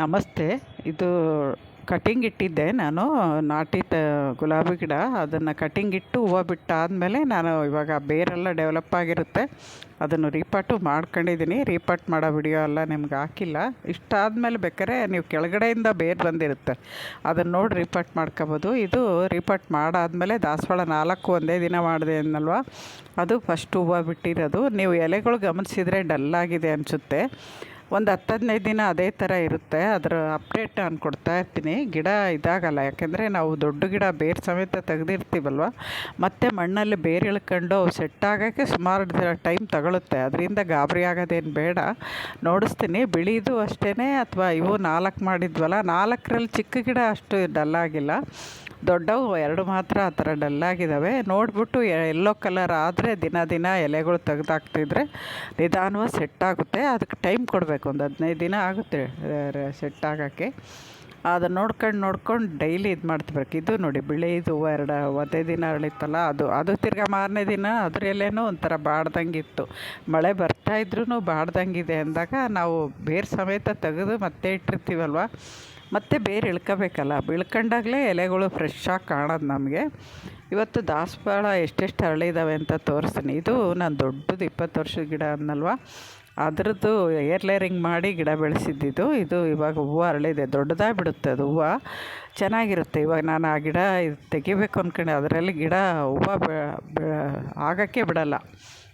ನಮಸ್ತೆ. ಇದು ಕಟಿಂಗ್ ಇಟ್ಟಿದ್ದೆ ನಾನು, ನಾಟಿ ಗುಲಾಬಿ ಗಿಡ. ಅದನ್ನು ಕಟಿಂಗ್ ಇಟ್ಟು ಹೂವು ಬಿಟ್ಟಾದಮೇಲೆ ನಾನು ಇವಾಗ ಬೇರೆಲ್ಲ ಡೆವಲಪ್ ಆಗಿರುತ್ತೆ. ಅದನ್ನು ರೀಪಾಟು ಮಾಡ್ಕೊಂಡಿದ್ದೀನಿ ರೀಪಾಟ್ ಮಾಡೋ ವಿಡಿಯೋ ಎಲ್ಲ ನಿಮ್ಗೆ ಹಾಕಿಲ್ಲ. ಇಷ್ಟಾದಮೇಲೆ ಬೇಕಾದ್ರೆ ನೀವು ಕೆಳಗಡೆಯಿಂದ ಬೇರು ಬಂದಿರುತ್ತೆ. ಅದನ್ನು ನೋಡಿ ರೀಪಾಟ್ ಮಾಡ್ಕೋಬೋದು. ಇದು ರೀಪಾಟ್ ಮಾಡಾದಮೇಲೆ ದಾಸವಾಳ ನಾಲ್ಕು ಒಂದೇ ದಿನ ಮಾಡಿದೆ ಅನ್ನಲ್ವಾ? ಅದು ಫಸ್ಟ್ ಹೂವು ಬಿಟ್ಟಿರೋದು. ನೀವು ಎಲೆಗಳು ಗಮನಿಸಿದರೆ ಡಲ್ಲಾಗಿದೆ ಅನಿಸುತ್ತೆ. ಒಂದು ಹತ್ತು ಹದಿನೈದು ದಿನ ಅದೇ ಥರ ಇರುತ್ತೆ. ಅದರ ಅಪ್ಡೇಟ್ ನಾನು ಕೊಡ್ತಾ ಇರ್ತೀನಿ. ಗಿಡ ಇದಾಗಲ್ಲ, ಯಾಕೆಂದರೆ ನಾವು ದೊಡ್ಡ ಗಿಡ ಬೇರು ಸಮೇತ ತೆಗೆದಿರ್ತೀವಲ್ವ? ಮತ್ತು ಮಣ್ಣಲ್ಲಿ ಬೇರು ಇಳ್ಕೊಂಡು ಅವು ಸೆಟ್ ಆಗೋಕ್ಕೆ ಸುಮಾರು ಟೈಮ್ ತಗೊಳುತ್ತೆ. ಅದರಿಂದ ಗಾಬರಿ ಆಗೋದೇನು ಬೇಡ. ನೋಡಿಸ್ತೀನಿ. ಬಿಳಿದು ಅಷ್ಟೇ ಅಥವಾ ಇವು ನಾಲ್ಕು ಮಾಡಿದ್ವಲ್ಲ, ನಾಲ್ಕರಲ್ಲಿ ಚಿಕ್ಕ ಗಿಡ ಅಷ್ಟು ಡಲ್ಲಾಗಿಲ್ಲ ದೊಡ್ಡವು, ಎರಡು ಮಾತ್ರ ಆ ಥರ ಡಲ್ಲಾಗಿದ್ದಾವೆ ನೋಡಿಬಿಟ್ಟು ಎಲ್ಲೋ ಕಲರ್ ಆದರೆ ದಿನ ದಿನ ಎಲೆಗಳು ತೆಗೆದಾಕ್ತಿದ್ರೆ ನಿಧಾನವಾಗಿ ಸೆಟ್ ಆಗುತ್ತೆ ಅದಕ್ಕೆ ಟೈಮ್ ಕೊಡಬೇಕು, ಒಂದು ಹದಿನೈದು ದಿನ ಆಗುತ್ತೆ ಸೆಟ್ ಆಗೋಕ್ಕೆ. ಅದನ್ನು ನೋಡ್ಕೊಂಡು ನೋಡ್ಕೊಂಡು ಡೈಲಿ ಇದು ಮಾಡ್ತಿರ್ಬೇಕು ಇದು ನೋಡಿ ಬಿಳಿದು ಇದು ಎರಡು, ಒಂದೇ ದಿನ ಅರಳಿತ್ತಲ್ಲ, ಅದು ಅದು ತಿರ್ಗಾ ಮಾರನೇ ದಿನ ಅದ್ರ ಎಲೆನೂ ಒಂಥರ ಬಾಡ್ದಂಗಿತ್ತು ಮಳೆ ಬರ್ತಾ ಇದ್ರೂ ಬಾಡ್ದಂಗಿದೆ ಅಂದಾಗ ನಾವು ಬೇರೆ ಸಮೇತ ತೆಗೆದು ಮತ್ತೆ ಇಟ್ಟಿರ್ತೀವಲ್ವ? ಮತ್ತೆ ಬೇರೆ ಇಳ್ಕೋಬೇಕಲ್ಲ. ಇಳ್ಕೊಂಡಾಗಲೇ ಎಲೆಗಳು ಫ್ರೆಶ್ಶಾಗಿ ಕಾಣೋದು ನಮಗೆ. ಇವತ್ತು ದಾಸವಾಳ ಎಷ್ಟೆಷ್ಟು ಅರಳಿದ್ದಾವೆ ಅಂತ ತೋರಿಸ್ತೀನಿ. ಇದು ನಾನು ದೊಡ್ಡದು ಇಪ್ಪತ್ತು ವರ್ಷದ ಗಿಡ ಅನ್ನಲ್ವ? ಅದರದ್ದು ಏರ್ ಲೇರಿಂಗ್ ಮಾಡಿ ಗಿಡ ಬೆಳೆಸಿದ್ದಿದ್ದು ಇದು ಇವಾಗ ಹೂವು ಅರಳಿದೆ. ದೊಡ್ಡದಾಗಿ ಬಿಡುತ್ತೆ ಅದು ಹೂವು. ಚೆನ್ನಾಗಿರುತ್ತೆ. ಇವಾಗ ನಾನು ಆ ಗಿಡ ತೆಗಿಬೇಕು ಅಂದ್ಕೊಂಡೆ ಅದರಲ್ಲಿ ಗಿಡ ಹೂವು ಆಗೋಕ್ಕೆ ಬಿಡಲ್ಲ.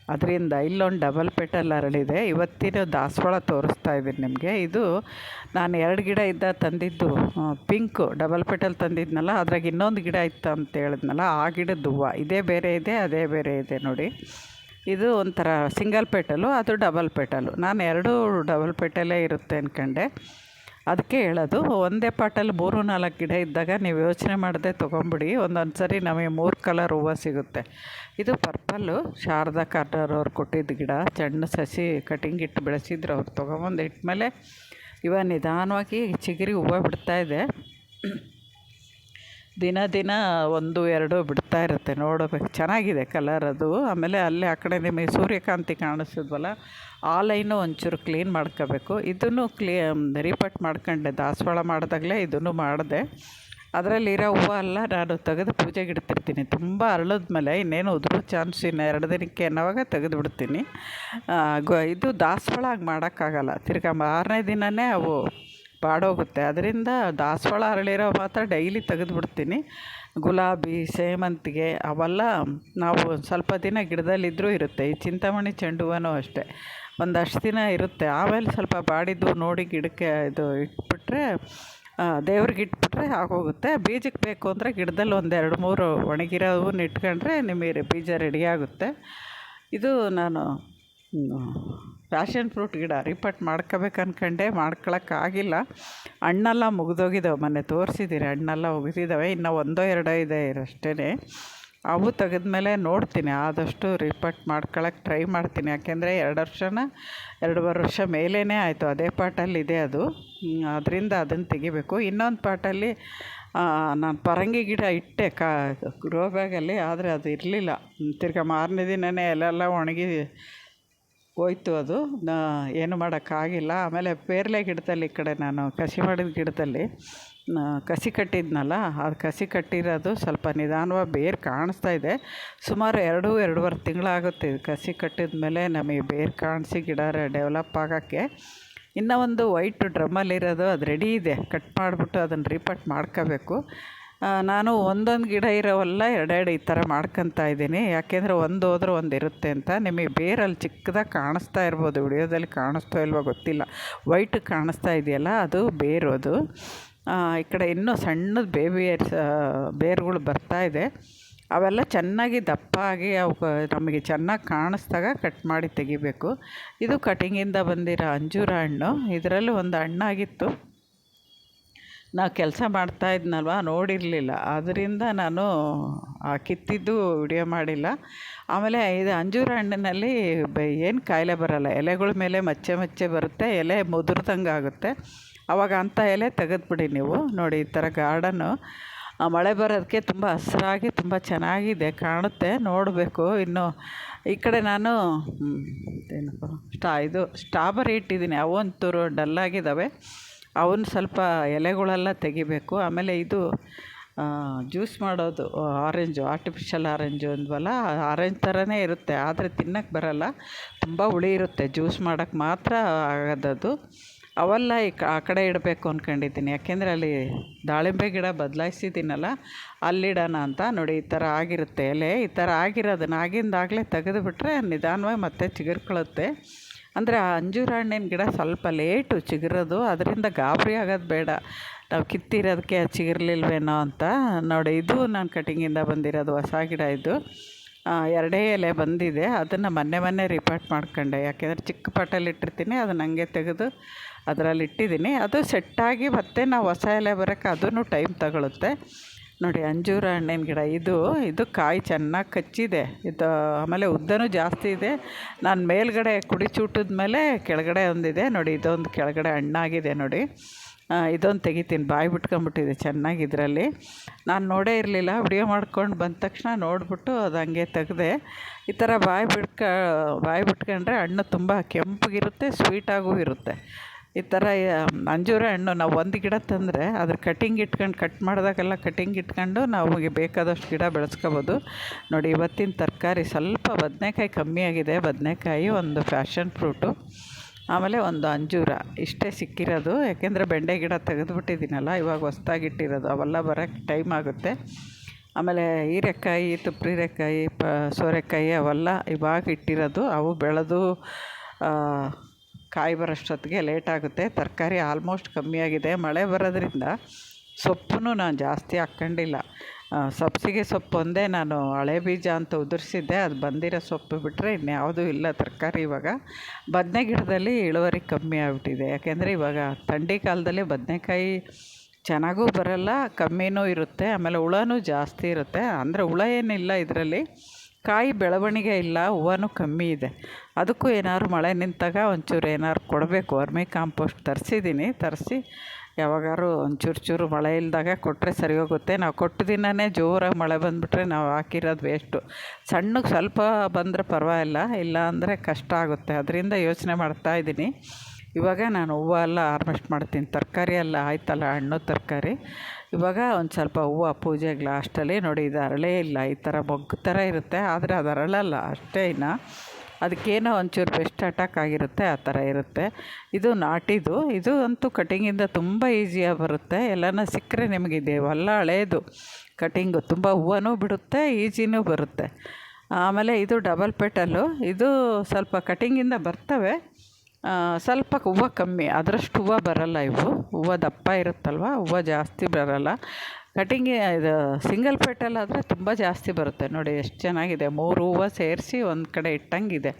ಅದರಿಂದ ಇಲ್ಲೊಂದು ಡಬಲ್ ಪೆಟಲ್ ಅರಳಿದೆ ಇವತ್ತಿನ ದಾಸವಾಳ ತೋರಿಸ್ತಾ ಇದ್ದೀನಿ ನಿಮಗೆ. ಇದು ನಾನು ಎರಡು ಗಿಡ ಇದ್ದ ತಂದಿದ್ದು ಪಿಂಕು ಡಬಲ್ ಪೆಟಲ್ ತಂದಿದ್ನಲ್ಲ, ಅದ್ರಾಗ ಇನ್ನೊಂದು ಗಿಡ ಇತ್ತು ಅಂತ ಹೇಳಿದ್ನಲ್ಲ, ಆ ಗಿಡದ ಹೂವು. ಇದೇ ಬೇರೆ ಇದೆ, ಅದೇ ಬೇರೆ ಇದೆ ನೋಡಿ. ಇದು ಒಂಥರ ಸಿಂಗಲ್ ಪೆಟಲು ಅದು ಡಬಲ್ ಪೆಟಲು ನಾನು ಎರಡೂ ಡಬಲ್ ಪೆಟಲೇ ಇರುತ್ತೆ ಅಂದ್ಕೊಂಡೆ ಅದಕ್ಕೆ ಹೇಳೋದು, ಒಂದೇ ಪಾಟಲ್ಲಿ ಮೂರು ನಾಲ್ಕು ಗಿಡ ಇದ್ದಾಗ ನೀವು ಯೋಚನೆ ಮಾಡದೆ ತೊಗೊಂಬಿಡಿ ಒಂದೊಂದು ಸರಿ ನಮಗೆ ಮೂರು ಕಲರ್ ಹೂವು ಸಿಗುತ್ತೆ. ಇದು ಪರ್ಪಲ್ಲು, ಶಾರದಾ ಕಾರ್ಡರ್ ಅವ್ರು ಕೊಟ್ಟಿದ್ದ ಗಿಡ ಸಣ್ಣ ಸಸಿ ಕಟಿಂಗ್ ಇಟ್ಟು ಬೆಳೆಸಿದ್ರು, ಅವ್ರು ತೊಗೊಂಬಂದು ಇಟ್ಮೇಲೆ ಇವಾಗ ನಿಧಾನವಾಗಿ ಚಿಗುರಿ ಹೂವು ಬಿಡ್ತಾಯಿದೆ ದಿನ ದಿನ ಒಂದು, ಎರಡು ಬಿಡ್ತಾ ಇರುತ್ತೆ ನೋಡಬೇಕು. ಚೆನ್ನಾಗಿದೆ ಕಲರ್ ಅದು. ಆಮೇಲೆ ಅಲ್ಲೇ ಆ ಕಡೆ ನಿಮಗೆ ಸೂರ್ಯಕಾಂತಿ ಕಾಣಿಸಿದ್ವಲ್ಲ ಆ ಲೈನು ಒಂಚೂರು ಕ್ಲೀನ್ ಮಾಡ್ಕೋಬೇಕು. ಇದನ್ನು ಕ್ಲೀ ರೀಪಟ್ ಮಾಡ್ಕೊಂಡೆ, ದಾಸವಾಳ ಮಾಡಿದಾಗಲೇ ಇದನ್ನು ಮಾಡಿದೆ. ಅದರಲ್ಲಿರೋ ಹೂವು ಎಲ್ಲ ನಾನು ತೆಗೆದು ಪೂಜೆಗೆ ಇಡ್ತಿರ್ತೀನಿ. ತುಂಬ ಅರಳಿದ್ಮೇಲೆ ಇನ್ನೇನು ಉದುರೋ ಚಾನ್ಸ್ ಇನ್ನು ಎರಡು ದಿನಕ್ಕೆ ಅನ್ನೋವಾಗ ತೆಗೆದು ಬಿಡ್ತೀನಿ ಇದು ದಾಸವಾಳ ಹಾಗೆ ಮಾಡೋಕ್ಕಾಗಲ್ಲ. ತಿರ್ಗಾ ಮಾರನೇ ದಿನವೇ ಅವು ಬಾಡೋಗುತ್ತೆ ಅದರಿಂದ ದಾಸವಾಳ ಅರಳಿರೋ ಮಾತ್ರ ಡೈಲಿ ತೆಗೆದುಬಿಡ್ತೀನಿ. ಗುಲಾಬಿ, ಸೇವಂತಿಗೆ ಅವೆಲ್ಲ ನಾವು ಸ್ವಲ್ಪ ದಿನ ಗಿಡದಲ್ಲಿದ್ದರೂ ಇರುತ್ತೆ. ಈ ಚಿಂತಾಮಣಿ ಚೆಂಡು ಅಷ್ಟೇ. ಒಂದಷ್ಟು ದಿನ ಇರುತ್ತೆ. ಆಮೇಲೆ ಸ್ವಲ್ಪ ಬಾಡಿದ್ದು ನೋಡಿ ಗಿಡಕ್ಕೆ ಇದು ಇಟ್ಬಿಟ್ರೆ ದೇವ್ರಿಗೆ ಇಟ್ಬಿಟ್ರೆ ಆಗೋಗುತ್ತೆ. ಬೀಜಕ್ಕೆ ಬೇಕು ಅಂದರೆ ಗಿಡದಲ್ಲಿ ಒಂದೆರಡು ಮೂರು ಒಣಗಿರೋವನ್ನ ಇಟ್ಕೊಂಡ್ರೆ ನಿಮಗೆ ಬೀಜ ರೆಡಿಯಾಗುತ್ತೆ ಇದು ನಾನು ಪ್ಯಾಷನ್ ಫ್ರೂಟ್ ಗಿಡ ರಿಪಟ್ ಮಾಡ್ಕೋಬೇಕು ಅನ್ಕೊಂಡೆ, ಮಾಡ್ಕೊಳಕ್ಕಾಗಿಲ್ಲ. ಹಣ್ಣೆಲ್ಲ ಮುಗಿದೋಗಿದ್ದಾವೆ ಮೊನ್ನೆ ತೋರಿಸಿದ್ದೀರಿ ಹಣ್ಣೆಲ್ಲ ಮುಗಿದಿದ್ದಾವೆ ಇನ್ನು ಒಂದೋ ಎರಡೋ ಇದೆ ಅಷ್ಟೇ ಅವು ತೆಗೆದ್ಮೇಲೆ ನೋಡ್ತೀನಿ, ಆದಷ್ಟು ರಿಪಟ್ ಮಾಡ್ಕೊಳಕ್ಕೆ ಟ್ರೈ ಮಾಡ್ತೀನಿ. ಯಾಕೆಂದರೆ ಎರಡು ವರ್ಷನ, ಎರಡೂವರೆ ವರ್ಷ ಮೇಲೇ ಆಯಿತು, ಅದೇ ಪಾಟಲ್ಲಿದೆ ಅದು. ಅದರಿಂದ ಅದನ್ನು ತೆಗಿಬೇಕು. ಇನ್ನೊಂದು ಪಾಟಲ್ಲಿ ನಾನು ಪರಂಗಿ ಗಿಡ ಇಟ್ಟೆ, ಕಾ ಗ್ರೋ ಬ್ಯಾಗಲ್ಲಿ ಆದರೆ ಅದು ಇರಲಿಲ್ಲ. ತಿರ್ಗಾ ಮಾರನೇ ದಿನವೇ ಎಲ್ಲೆಲ್ಲ ಒಣಗಿ ಹೋಯ್ತು ಅದು. ನಾ ಏನು ಮಾಡೋಕ್ಕಾಗಿಲ್ಲ. ಆಮೇಲೆ ಪೇರಲೆ ಗಿಡದಲ್ಲಿ ಈ ಕಡೆ ನಾನು ಕಸಿ ಮಾಡಿದ ಗಿಡದಲ್ಲಿ ಕಸಿ ಕಟ್ಟಿದ್ನಲ್ಲ ಅದು ಕಸಿ ಕಟ್ಟಿರೋದು ಸ್ವಲ್ಪ ನಿಧಾನವಾಗಿ ಬೇರು ಕಾಣಿಸ್ತಾ ಇದೆ. ಸುಮಾರು ಎರಡು, ಎರಡೂವರೆ ತಿಂಗಳಾಗುತ್ತೆ ಇದು ಕಸಿ ಕಟ್ಟಿದ ಮೇಲೆ ನಮಗೆ ಬೇರು ಕಾಣಿಸಿ ಗಿಡ ಡೆವಲಪ್ ಆಗೋಕ್ಕೆ. ಇನ್ನೂ ಒಂದು ವೈಟ್ ಡ್ರಮ್ಮಲ್ಲಿರೋದು ಅದು ರೆಡಿ ಇದೆ. ಕಟ್ ಮಾಡಿಬಿಟ್ಟು ಅದನ್ನು ರೀಪಟ್ ಮಾಡ್ಕೋಬೇಕು. ನಾನು ಒಂದೊಂದು ಗಿಡ ಇರೋವೆಲ್ಲ ಎರಡೆರಡು ಈ ಥರ ಮಾಡ್ಕೊತಾ ಇದ್ದೀನಿ. ಯಾಕೆಂದರೆ ಒಂದು ಹೋದ್ರೆ ಒಂದು ಇರುತ್ತೆ ಅಂತ. ನಿಮಗೆ ಬೇರಲ್ಲಿ ಚಿಕ್ಕದಾಗಿ ಕಾಣಿಸ್ತಾ ಇರ್ಬೋದು. ವಿಡಿಯೋದಲ್ಲಿ ಕಾಣಿಸ್ತೋ ಇಲ್ವೋ ಗೊತ್ತಿಲ್ಲ. ವೈಟ್ ಕಾಣಿಸ್ತಾ ಇದೆಯಲ್ಲ, ಅದು ಬೇರು ಅದು ಈ ಕಡೆ ಇನ್ನೂ ಸಣ್ಣದು ಬೇಬಿ ಬೇರುಗಳು ಬರ್ತಾ ಇದೆ. ಅವೆಲ್ಲ ಚೆನ್ನಾಗಿ ದಪ್ಪ ಆಗಿ ಅವು ನಮಗೆ ಚೆನ್ನಾಗಿ ಕಾಣಿಸ್ದಾಗ ಕಟ್ ಮಾಡಿ ತೆಗಿಬೇಕು. ಇದು ಕಟಿಂಗಿಂದ ಬಂದಿರೋ ಅಂಜೂರ ಹಣ್ಣು. ಇದರಲ್ಲಿ ಒಂದು ಹಣ್ಣಾಗಿತ್ತು. ನಾ ಕೆಲಸ ಮಾಡ್ತಾ ಇದ್ನಲ್ವ? ನೋಡಿರಲಿಲ್ಲ. ಅದರಿಂದ ನಾನು ಆ ಕಿತ್ತಿದ್ದು ವಿಡಿಯೋ ಮಾಡಿಲ್ಲ. ಆಮೇಲೆ ಇದು ಅಂಜೂರ ಹಣ್ಣಿನಲ್ಲಿ ಏನು ಕಾಯಿಲೆ ಬರೋಲ್ಲ. ಎಲೆಗಳ ಮೇಲೆ ಮಚ್ಚೆ ಮಚ್ಚೆ ಬರುತ್ತೆ. ಎಲೆ ಮುದುರ್ದಂಗೆ ಆಗುತ್ತೆ. ಆವಾಗ ಅಂಥ ಎಲೆ ತೆಗೆದ್ಬಿಡಿ ನೀವು. ನೋಡಿ, ಈ ಥರ ಗಾರ್ಡನ್ನು. ಮಳೆ ಬರೋದಕ್ಕೆ ತುಂಬ ಹಸಿರಾಗಿ, ತುಂಬ ಚೆನ್ನಾಗಿದೆ, ಕಾಣುತ್ತೆ. ನೋಡಬೇಕು. ಇನ್ನು ಈ ಕಡೆ ನಾನು ಏನಪ್ಪ, ಸ್ಟಾ ಇದು ಸ್ಟ್ರಾಬೆರಿ ಇಟ್ಟಿದ್ದೀನಿ. ಅವಂತೂರು ಡಲ್ಲಾಗಿದ್ದಾವೆ ಅವನ್ನ ಸ್ವಲ್ಪ ಎಲೆಗಳೆಲ್ಲ ತೆಗಿಬೇಕು. ಆಮೇಲೆ ಇದು ಜ್ಯೂಸ್ ಮಾಡೋದು, ಆರೆಂಜು, ಆರ್ಟಿಫಿಷಿಯಲ್ ಆರೆಂಜು ಅಂದ್ವಲ್ಲ, ಆರೆಂಜ್ ಥರನೇ ಇರುತ್ತೆ, ಆದರೆ ತಿನ್ನಕ್ಕೆ ಬರೋಲ್ಲ. ತುಂಬ ಹುಳಿ ಇರುತ್ತೆ, ಜ್ಯೂಸ್ ಮಾಡೋಕ್ಕೆ ಮಾತ್ರ ಆಗೋದದು ಅವೆಲ್ಲ ಈ ಕ, ಆ ಕಡೆ ಇಡಬೇಕು ಅಂದ್ಕೊಂಡಿದ್ದೀನಿ ಯಾಕೆಂದರೆ ಅಲ್ಲಿ ದಾಳಿಂಬೆ ಗಿಡ ಬದಲಾಯಿಸಿದ್ದೀನಲ್ಲ ಅಲ್ಲಿಡೋಣ ಅಂತ. ನೋಡಿ, ಈ ಥರ ಆಗಿರುತ್ತೆ ಎಲೆ. ಈ ಥರ ಆಗಿರೋದನ್ನ ಆಗಿಂದಾಗಲೇ ತೆಗೆದುಬಿಟ್ರೆ ನಿಧಾನವಾಗಿ ಮತ್ತೆ ಚಿಗುರ್ಕೊಳ್ಳುತ್ತೆ. ಅಂದರೆ ಆ ಅಂಜೂರ ಹಣ್ಣಿನ ಗಿಡ ಸ್ವಲ್ಪ ಲೇಟು ಚಿಗುರೋದು, ಅದರಿಂದ ಗಾಬರಿ ಆಗೋದು ಬೇಡ. ನಾವು ಕಿತ್ತಿರೋದಕ್ಕೆ ಚಿಗಿರ್ಲಿಲ್ವೇನೋ ಅಂತ. ನೋಡಿ, ಇದು ನಾನು ಕಟಿಂಗಿಂದ ಬಂದಿರೋದು ಹೊಸ ಗಿಡ ಇದು. ಎರಡೇ ಎಲೆ ಬಂದಿದೆ. ಅದನ್ನು ಮೊನ್ನೆ ಮೊನ್ನೆ ರಿಪಾರ್ಟ್ ಮಾಡ್ಕೊಂಡೆ. ಯಾಕೆಂದರೆ ಚಿಕ್ಕ ಪಾಟಲ್ಲಿ ಇಟ್ಟಿರ್ತೀನಿ, ಅದನ್ನು ಹಂಗೆ ತೆಗೆದು ಅದರಲ್ಲಿ ಇಟ್ಟಿದ್ದೀನಿ. ಅದು ಸೆಟ್ಟಾಗಿ ಮತ್ತೆ ನಾವು ಹೊಸ ಎಲೆ ಬರೋಕ್ಕೆ ಅದೂ ಟೈಮ್ ತಗೊಳುತ್ತೆ. ನೋಡಿ, ಅಂಜೂರ ಹಣ್ಣಿನ ಗಿಡ. ಇದು ಇದು ಕಾಯಿ ಚೆನ್ನಾಗಿ ಕಚ್ಚಿದೆ. ಇದು ಆಮೇಲೆ ಉದ್ದನೂ ಜಾಸ್ತಿ ಇದೆ. ನಾನು ಮೇಲ್ಗಡೆ ಕುಡಿಚೂಟದ ಮೇಲೆ ಕೆಳಗಡೆ ಒಂದಿದೆ. ನೋಡಿ, ಇದೊಂದು ಕೆಳಗಡೆ ಹಣ್ಣಾಗಿದೆ ನೋಡಿ. ಇದೊಂದು ತೆಗಿತೀನಿ. ಬಾಯಿ ಬಿಟ್ಕೊಂಬಿಟ್ಟಿದೆ ಚೆನ್ನಾಗಿ ಇದರಲ್ಲಿ. ನಾನು ನೋಡೇ ಇರಲಿಲ್ಲ. ವಿಡಿಯೋ ಮಾಡ್ಕೊಂಡು ಬಂದ ತಕ್ಷಣ ನೋಡಿಬಿಟ್ಟು ಅದು ಹಂಗೆ ತೆಗೆದೆ. ಈ ಥರ ಬಾಯಿ ಬಿಟ್ಕ, ಬಾಯಿ ಬಿಟ್ಕೊಂಡ್ರೆ ಹಣ್ಣು ತುಂಬ ಕೆಂಪಗಿರುತ್ತೆ, ಸ್ವೀಟಾಗೂ ಇರುತ್ತೆ. ಈ ಥರ ಅಂಜೂರ ಹಣ್ಣು ನಾವು ಒಂದು ಗಿಡ ತಂದರೆ ಅದ್ರ ಕಟಿಂಗ್ ಇಟ್ಕೊಂಡು ಕಟ್ ಮಾಡಿದಾಗೆಲ್ಲ ಕಟಿಂಗ್ ಇಟ್ಕೊಂಡು ನಮಗೆ ಬೇಕಾದಷ್ಟು ಗಿಡ ಬೆಳೆಸ್ಕೋಬೋದು. ನೋಡಿ, ಇವತ್ತಿನ ತರಕಾರಿ ಸ್ವಲ್ಪ ಬದನೇಕಾಯಿ ಕಮ್ಮಿ ಆಗಿದೆ. ಬದನೇಕಾಯಿ ಒಂದು ಫ್ಯಾಷನ್ ಫ್ರೂಟು. ಆಮೇಲೆ ಒಂದು ಅಂಜೂರ. ಇಷ್ಟೇ ಸಿಕ್ಕಿರೋದು. ಯಾಕೆಂದರೆ ಬೆಂಡೆ ಗಿಡ ತೆಗೆದುಬಿಟ್ಟಿದ್ದೀನಲ್ಲ, ಇವಾಗ ಹೊಸ್ದಾಗಿ ಇಟ್ಟಿರೋದು. ಅವೆಲ್ಲ ಬರೋಕ್ಕೆ ಟೈಮ್ ಆಗುತ್ತೆ. ಆಮೇಲೆ ಹೀರೆಕಾಯಿ, ತುಪ್ರಿರೆಕಾಯಿ, ಪ, ಸೋರೆಕಾಯಿ ಅವೆಲ್ಲ ಇವಾಗ ಇಟ್ಟಿರೋದು. ಅವು ಬೆಳೆದು ಕಾಯಿ ಬರೋಷ್ಟೊತ್ತಿಗೆ ಲೇಟಾಗುತ್ತೆ ತರಕಾರಿ ಆಲ್ಮೋಸ್ಟ್ ಕಮ್ಮಿಯಾಗಿದೆ ಮಳೆ ಬರೋದ್ರಿಂದ ಸೊಪ್ಪು ನಾನು ಜಾಸ್ತಿ ಹಾಕ್ಕೊಂಡಿಲ್ಲ. ಸಬ್ಸಿಗೆ ಸೊಪ್ಪು ಒಂದೇ ನಾನು ಹಳೆ ಬೀಜ ಅಂತ ಉದುರಿಸಿದ್ದೆ. ಅದು ಬಂದಿರೋ ಸೊಪ್ಪು ಬಿಟ್ಟರೆ ಇನ್ಯಾವುದೂ ಇಲ್ಲ ತರಕಾರಿ ಇವಾಗ. ಬದನೆ ಗಿಡದಲ್ಲಿ ಇಳುವರಿ ಕಮ್ಮಿ ಆಗಿಬಿಟ್ಟಿದೆ. ಯಾಕೆಂದರೆ ಇವಾಗ ಥಂಡಿ ಕಾಲದಲ್ಲಿ ಬದನೆಕಾಯಿ ಚೆನ್ನಾಗೂ ಬರೋಲ್ಲ, ಕಮ್ಮಿನೂ ಇರುತ್ತೆ, ಆಮೇಲೆ ಹುಳನೂ ಜಾಸ್ತಿ ಇರುತ್ತೆ. ಅಂದರೆ ಹುಳ ಏನಿಲ್ಲ ಇದರಲ್ಲಿ. ಕಾಯಿ ಬೆಳವಣಿಗೆ ಇಲ್ಲ, ಹೂವನೂ ಕಮ್ಮಿ ಇದೆ. ಅದಕ್ಕೂ ಏನಾದ್ರು ಮಳೆ ನಿಂತಾಗ ಒಂಚೂರು ಏನಾದ್ರು ಕೊಡಬೇಕು. ವರ್ಮಿ ಕಾಂಪೋಸ್ಟ್ ತರಿಸಿದ್ದೀನಿ. ತರಿಸಿ ಯಾವಾಗಾದ್ರು ಒಂಚೂರು ಚೂರು ಮಳೆ ಇಲ್ಲದಾಗ ಕೊಟ್ಟರೆ ಸರಿ ಹೋಗುತ್ತೆ. ನಾವು ಕೊಟ್ಟ ದಿನವೇ ಜೋರಾಗಿ ಮಳೆ ಬಂದುಬಿಟ್ರೆ ನಾವು ಹಾಕಿರೋದು ವೇಸ್ಟು ಸಣ್ಣಗೆ ಸ್ವಲ್ಪ ಬಂದರೆ ಪರವಾಗಿಲ್ಲ ಇಲ್ಲ ಅಂದರೆ ಕಷ್ಟ ಆಗುತ್ತೆ. ಅದರಿಂದ ಯೋಚನೆ ಮಾಡ್ತಾಯಿದ್ದೀನಿ ಇವಾಗ ನಾನು ಹೂವು ಎಲ್ಲ ಹಾರ್ವೆಸ್ಟ್ ಮಾಡ್ತೀನಿ. ತರಕಾರಿ ಎಲ್ಲ ಆಯ್ತಲ್ಲ, ಹಣ್ಣು, ತರಕಾರಿ. ಇವಾಗ ಒಂದು ಸ್ವಲ್ಪ ಹೂವು ಪೂಜೆಗೆ ಲಾಸ್ಟಲ್ಲಿ ನೋಡಿ, ಇದು ಅರಳೇ ಇಲ್ಲ. ಈ ಥರ ಮೊಗ್ಗು ಥರ ಇರುತ್ತೆ, ಆದರೆ ಅದು ಅರಳಲ್ಲ, ಅಷ್ಟೇ ಇನ್ನು. ಅದಕ್ಕೇನೋ ಒಂಚೂರು ಬೆಸ್ಟ್ ಅಟ್ಯಾಕ್ ಆಗಿರುತ್ತೆ, ಆ ಥರ ಇರುತ್ತೆ. ಇದು ನಾಟಿದು ಇದು ಅಂತೂ ಕಟಿಂಗಿಂದ ತುಂಬ ಈಸಿಯಾಗಿ ಬರುತ್ತೆ. ಎಲ್ಲನ ಸಿಕ್ಕರೆ ನಿಮಗಿದೆ ಹೊಲ ಹಳೇದು. ಕಟಿಂಗು ತುಂಬ ಹೂವನೂ ಬಿಡುತ್ತೆ ಈಜಿನೂ ಬರುತ್ತೆ. ಆಮೇಲೆ ಇದು ಡಬಲ್ ಪೆಟಲ್ಲು ಇದು ಸ್ವಲ್ಪ ಕಟಿಂಗಿಂದ ಬರ್ತವೆ. ಸ್ವಲ್ಪ ಹೂವು ಕಮ್ಮಿ, ಅದರಷ್ಟು ಹೂವು ಬರೋಲ್ಲ ಇವು. ಹೂವು ದಪ್ಪ ಇರುತ್ತಲ್ವ, ಹೂವು ಜಾಸ್ತಿ ಬರೋಲ್ಲ. ಕಟಿಂಗ್ ಇದು ಸಿಂಗಲ್ ಪೆಟಲ್ ತುಂಬ ಜಾಸ್ತಿ ಬರುತ್ತೆ. ನೋಡಿ ಎಷ್ಟು ಚೆನ್ನಾಗಿದೆ. ಮೂರು ಹೂವು ಸೇರಿಸಿ ಒಂದು ಕಡೆ ಇಟ್ಟಂಗಿದೆ.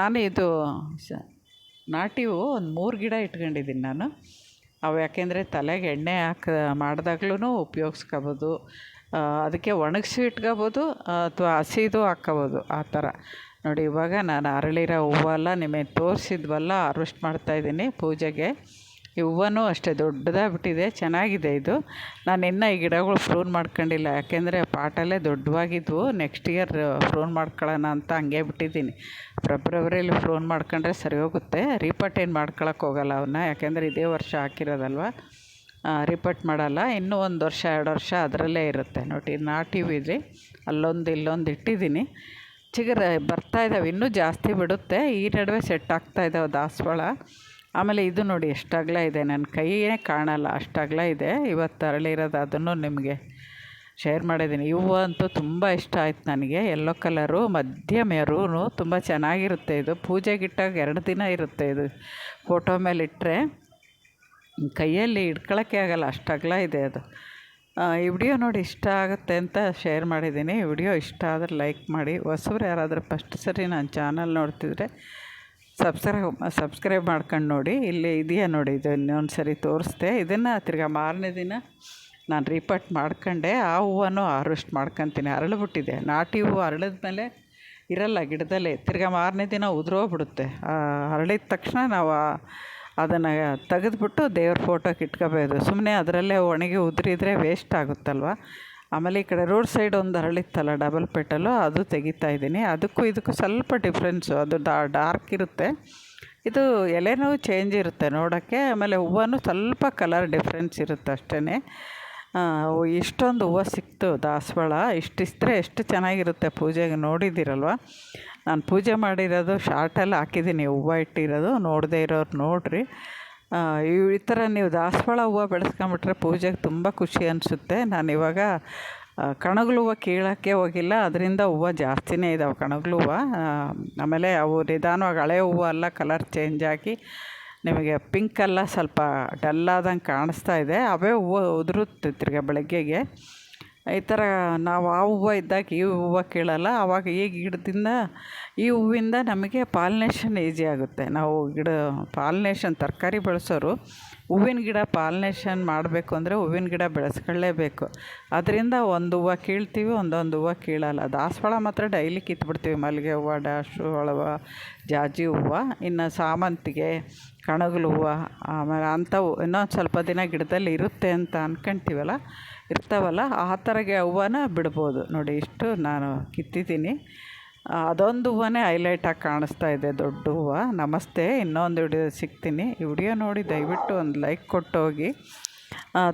ನಾನು ಇದು ನಾಟಿ ಹೂವು ಒಂದು ಮೂರು ಗಿಡ ಇಟ್ಕೊಂಡಿದ್ದೀನಿ ನಾನು. ಅವು ಯಾಕೆಂದರೆ ತಲೆಗೆ ಎಣ್ಣೆ ಹಾಕಿ ಮಾಡಿದಾಗ್ಲೂ ಉಪಯೋಗಿಸ್ಕೋಬೋದು. ಅದಕ್ಕೆ ಒಣಗಿಸಿ ಇಟ್ಕೋಬೋದು ಅಥವಾ ಹಸಿದು ಹಾಕ್ಕೋಬೋದು ಆ ಥರ. ನೋಡಿ, ಇವಾಗ ನಾನು ಅರಳಿರೋ ಹೂವೆಲ್ಲ ನಿಮಗೆ ತೋರಿಸಿದ್ವಲ್ಲ, ಹಾರ್ವೆಸ್ಟ್ ಮಾಡ್ತಾಯಿದ್ದೀನಿ ಪೂಜೆಗೆ. ಈ ಹೂವನೂ ಅಷ್ಟೇ ದೊಡ್ಡದಾಗ್ಬಿಟ್ಟಿದೆ, ಚೆನ್ನಾಗಿದೆ ಇದು. ನಾನು ಇನ್ನೂ ಈ ಗಿಡಗಳು ಫ್ರೂನ್ ಮಾಡ್ಕೊಂಡಿಲ್ಲ, ಯಾಕೆಂದರೆ ಪಾಟಲ್ಲೇ ದೊಡ್ಡವಾಗಿದ್ವು. ನೆಕ್ಸ್ಟ್ ಇಯರ್ ಫ್ರೂನ್ ಮಾಡ್ಕೊಳ್ಳೋಣ ಅಂತ ಹಂಗೆ ಬಿಟ್ಟಿದ್ದೀನಿ. ಫೆಬ್ರವರಿಯಲ್ಲಿ ಫ್ರೂನ್ ಮಾಡ್ಕೊಂಡ್ರೆ ಸರಿ ಹೋಗುತ್ತೆ. ರೀಪಟ್ ಏನು ಮಾಡ್ಕೊಳಕ್ಕೆ ಹೋಗಲ್ಲ ಅವನ್ನ ಯಾಕೆಂದರೆ ಇದೇ ವರ್ಷ ಹಾಕಿರೋದಲ್ವ? ರಿಪಟ್ ಮಾಡಲ್ಲ. ಇನ್ನೂ ಒಂದು ವರ್ಷ, ಎರಡು ವರ್ಷ ಅದರಲ್ಲೇ ಇರುತ್ತೆ. ನೋಡಿ, ನಾಟಿ ಇದೆ ಅಲ್ಲೊಂದು ಇಲ್ಲೊಂದು ಇಟ್ಟಿದ್ದೀನಿ. ಚಿಗುರು ಬರ್ತಾ ಇದ್ದಾವೆ ಇನ್ನೂ ಜಾಸ್ತಿ ಬಿಡುತ್ತೆ. ಈ ನಡುವೆ ಸೆಟ್ ಆಗ್ತಾ ಇದ್ದಾವೆ ದಾಸವಾಳ. ಆಮೇಲೆ ಇದು ನೋಡಿ, ಎಷ್ಟು ಇದೆ. ನನ್ನ ಕೈಯೇ ಕಾಣಲ್ಲ, ಅಷ್ಟು ಇದೆ. ಇವತ್ತು ಅರಳಿರೋದು ಅದನ್ನು ನಿಮಗೆ ಶೇರ್ ಮಾಡಿದ್ದೀನಿ. ಇವು ಅಂತೂ ತುಂಬ ಇಷ್ಟ ಆಯ್ತು ನನಗೆ. ಎಲ್ಲೋ ಕಲರು ಮಧ್ಯ ಮೆರೂನು ತುಂಬ ಚೆನ್ನಾಗಿರುತ್ತೆ ಇದು. ಪೂಜೆಗಿಟ್ಟಾಗ ಎರಡು ದಿನ ಇರುತ್ತೆ ಇದು ಫೋಟೋ ಮೇಲೆ ಇಟ್ಟರೆ ಕೈಯಲ್ಲಿ ಹಿಡ್ಕೊಳಕ್ಕೆ ಆಗಲ್ಲ, ಅಷ್ಟು ಇದೆ ಅದು. ಈ ವಿಡಿಯೋ ನೋಡಿ ಇಷ್ಟ ಆಗುತ್ತೆ ಅಂತ ಶೇರ್ ಮಾಡಿದ್ದೀನಿ. ವಿಡಿಯೋ ಇಷ್ಟ ಆದರೆ ಲೈಕ್ ಮಾಡಿ. ಹೊಸಬ್ರು ಯಾರಾದರೂ ಫಸ್ಟ್ ಸರಿ ನಾನು ಚಾನಲ್ ನೋಡ್ತಿದ್ರೆ ಸಬ್ಸ್ಕ್ರೈಬ್ ಸಬ್ಸ್ಕ್ರೈಬ್ ಮಾಡ್ಕೊಂಡು ನೋಡಿ. ಇಲ್ಲಿ ಇದೆಯಾ ನೋಡಿ, ಇದು ಇನ್ನೊಂದು ಸರಿ ತೋರಿಸ್ದೆ. ಇದನ್ನು ತಿರ್ಗಾ ಮಾರನೇ ದಿನ ನಾನು ರಿಪೋರ್ಟ್ ಮಾಡ್ಕೊಂಡೆ. ಆ ಹೂವನ್ನು ಹಾರ್ವೆಸ್ಟ್ ಮಾಡ್ಕೊತೀನಿ. ಅರಳಿಬಿಟ್ಟಿದೆ. ನಾಟಿ ಹೂವು ಅರಳಿದ ಮೇಲೆ ಇರಲ್ಲ, ಗಿಡದಲ್ಲಿ. ತಿರ್ಗಾ ಮಾರನೇ ದಿನ ಉದುರೋಗ್ಬಿಡುತ್ತೆ. ಅರಳಿದ ತಕ್ಷಣ ನಾವು ಅದನ್ನು ತೆಗೆದ್ಬಿಟ್ಟು ದೇವ್ರ ಫೋಟೋಗೆ ಇಟ್ಕೋಬೋದು ಸುಮ್ಮನೆ ಅದರಲ್ಲೇ ಒಣಗಿ ಉದುರಿದ್ರೆ ವೇಸ್ಟ್ ಆಗುತ್ತಲ್ವ? ಆಮೇಲೆ ಈ ಕಡೆ ರೋಡ್ ಸೈಡ್ ಒಂದು ಅರಳಿತ್ತಲ್ಲ ಡಬಲ್ ಪೆಟಲು ಅದು ತೆಗಿತಾ ಇದ್ದೀನಿ. ಅದಕ್ಕೂ ಇದಕ್ಕೂ ಸ್ವಲ್ಪ ಡಿಫ್ರೆನ್ಸು ಅದು ಡಾರ್ಕ್ ಇರುತ್ತೆ. ಇದು ಎಲೆನೂ ಚೇಂಜ್ ಇರುತ್ತೆ ನೋಡೋಕ್ಕೆ. ಆಮೇಲೆ ಹೂವನೂ ಸ್ವಲ್ಪ ಕಲರ್ ಡಿಫ್ರೆನ್ಸ್ ಇರುತ್ತೆ ಅಷ್ಟೇ ಇಷ್ಟೊಂದು ಹೂವು ಸಿಕ್ತು ದಾಸವಾಳ. ಇಷ್ಟಿಸ್ತರೆ ಎಷ್ಟು ಚೆನ್ನಾಗಿರುತ್ತೆ ಪೂಜೆಗೆ ನೋಡಿದ್ದೀರಲ್ವ? ನಾನು ಪೂಜೆ ಮಾಡಿರೋದು ಶಾರ್ಟಲ್ಲಿ ಹಾಕಿದ್ದೀನಿ, ಹೂವು ಇಟ್ಟಿರೋದು, ನೋಡದೇ ಇರೋರು ನೋಡಿರಿ. ಈ ಥರ ನೀವು ದಾಸವಾಳ ಹೂವು ಬೆಳೆಸ್ಕೊಂಬಿಟ್ರೆ ಪೂಜೆಗೆ ತುಂಬ ಖುಷಿ ಅನಿಸುತ್ತೆ. ನಾನು ಇವಾಗ ಕಣಗಲು ಹೂವು ಕೀಳೋಕ್ಕೆ ಹೋಗಿಲ್ಲ, ಅದರಿಂದ ಹೂವು ಜಾಸ್ತಿನೇ ಇದಾವೆ ಕಣಗಲು ಹೂವು. ಆಮೇಲೆ ಅವು ನಿಧಾನವಾಗಿ ಹಳೆ ಹೂವು ಎಲ್ಲ ಕಲರ್ ಚೇಂಜ್ ಆಗಿ ನಿಮಗೆ ಪಿಂಕೆಲ್ಲ ಸ್ವಲ್ಪ ಡಲ್ಲಾದಂಗೆ ಕಾಣಿಸ್ತಾ ಇದೆ. ಅವೇ ಹೂವು ಉದುರುತ್ತೆ ತಿರ್ಗಾ ಬೆಳಗ್ಗೆಗೆ. ಈ ಥರ ನಾವು ಆ ಹೂವು ಇದ್ದಾಗ ಈ ಹೂವು ಕೀಳಲ್ಲ ಆವಾಗ ಈ ಗಿಡದಿಂದ ಈ ಹೂವಿಂದ ನಮಗೆ ಪಾಲಿನೇಷನ್ ಈಸಿ ಆಗುತ್ತೆ. ನಾವು ಗಿಡ ಪಾಲಿನೇಷನ್ ತರಕಾರಿ ಬೆಳೆಸೋರು ಹೂವಿನ ಗಿಡ ಪಾಲಿನೇಷನ್ ಮಾಡಬೇಕು ಅಂದರೆ ಹೂವಿನ ಗಿಡ ಬೆಳೆಸ್ಕೊಳ್ಳೇಬೇಕು. ಅದರಿಂದ ಒಂದು ಹೂವು ಕೀಳ್ತೀವಿ, ಒಂದೊಂದು ಹೂವು ಕೀಳಲ್ಲ. ದಾಸವಾಳ ಮಾತ್ರ ಡೈಲಿ ಕಿತ್ಬಿಡ್ತೀವಿ. ಮಲ್ಲಿಗೆ ಹೂವು, ಡಾಶು ಹೊಳವ ಜಾಜಿ ಹೂವು, ಇನ್ನು ಸಾಮಂತಿಗೆ, ಕಣಗಲು ಹೂವು, ಆಮೇಲೆ ಅಂಥವು ಇನ್ನೊಂದು ಸ್ವಲ್ಪ ದಿನ ಗಿಡದಲ್ಲಿ ಇರುತ್ತೆ ಅಂತ ಅನ್ಕೊಂತೀವಲ್ಲ ಇರ್ತಾವಲ್ಲ, ಆ ಥರಗೆ ಹೂವನ ಬಿಡ್ಬೋದು. ನೋಡಿ, ಇಷ್ಟು ನಾನು ಕಿತ್ತಿದ್ದೀನಿ. ಅದೊಂದು ಹೂವನೇ ಹೈಲೈಟಾಗಿ ಕಾಣಿಸ್ತಾ ಇದೆ, ದೊಡ್ಡ ಹೂವು. ನಮಸ್ತೆ, ಇನ್ನೊಂದು ವಿಡಿಯೋ ಸಿಗ್ತೀನಿ. ಈ ವಿಡಿಯೋ ನೋಡಿ, ದಯವಿಟ್ಟು ಒಂದು ಲೈಕ್ ಕೊಟ್ಟು ಹೋಗಿ.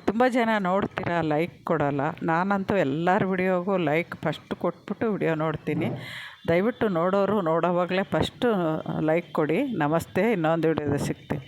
ತುಂಬ ಜನ ನೋಡ್ತೀರಾ, ಲೈಕ್ ಕೊಡೋಲ್ಲ. ನಾನಂತೂ ಎಲ್ಲರ ವಿಡಿಯೋಗೂ ಲೈಕ್ ಫಸ್ಟ್ ಕೊಟ್ಬಿಟ್ಟು ವಿಡಿಯೋ ನೋಡ್ತೀನಿ. ದಯವಿಟ್ಟು ನೋಡೋರು ನೋಡೋವಾಗಲೇ ಫಸ್ಟು ಲೈಕ್ ಕೊಡಿ. ನಮಸ್ತೆ, ಇನ್ನೊಂದು ವಿಡಿಯೋದ ಸಿಗ್ತೀನಿ.